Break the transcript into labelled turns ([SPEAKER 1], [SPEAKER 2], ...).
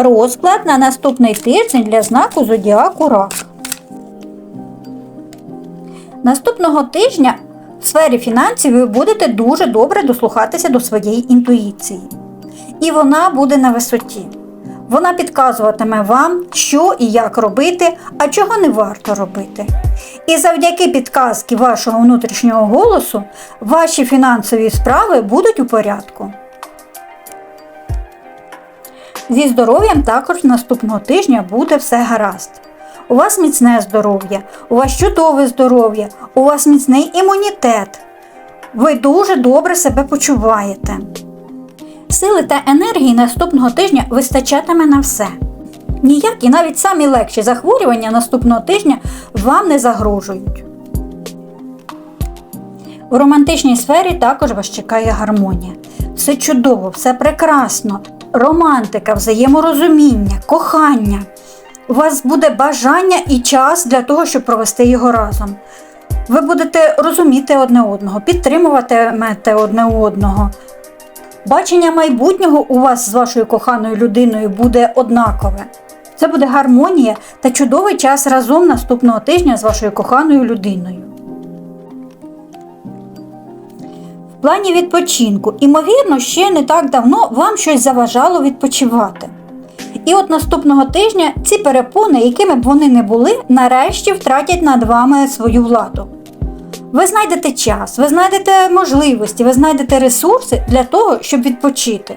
[SPEAKER 1] Розклад на наступний тиждень для знаку Зодіаку Рак. Наступного тижня в сфері фінансів ви будете дуже добре дослухатися до своєї інтуїції. І вона буде на висоті. Вона підказуватиме вам, що і як робити, а чого не варто робити. І завдяки підказки вашого внутрішнього голосу ваші фінансові справи будуть у порядку. Зі здоров'ям також наступного тижня буде все гаразд. У вас міцне здоров'я, у вас чудове здоров'я, у вас міцний імунітет. Ви дуже добре себе почуваєте. Сили та енергії наступного тижня вистачатиме на все. Ніякі навіть самі легші захворювання наступного тижня вам не загрожують. У романтичній сфері також вас чекає гармонія. Все чудово, все прекрасно. Романтика, взаєморозуміння, кохання. У вас буде бажання і час для того, щоб провести його разом. Ви будете розуміти одне одного, підтримуватимете одне одного. Бачення майбутнього у вас з вашою коханою людиною буде однакове. Це буде гармонія та чудовий час разом наступного тижня з вашою коханою людиною. Плані відпочинку, імовірно, ще не так давно вам щось заважало відпочивати. І от наступного тижня ці перепони, якими б вони не були, нарешті втратять над вами свою владу. Ви знайдете час, ви знайдете можливості, ви знайдете ресурси для того, щоб відпочити.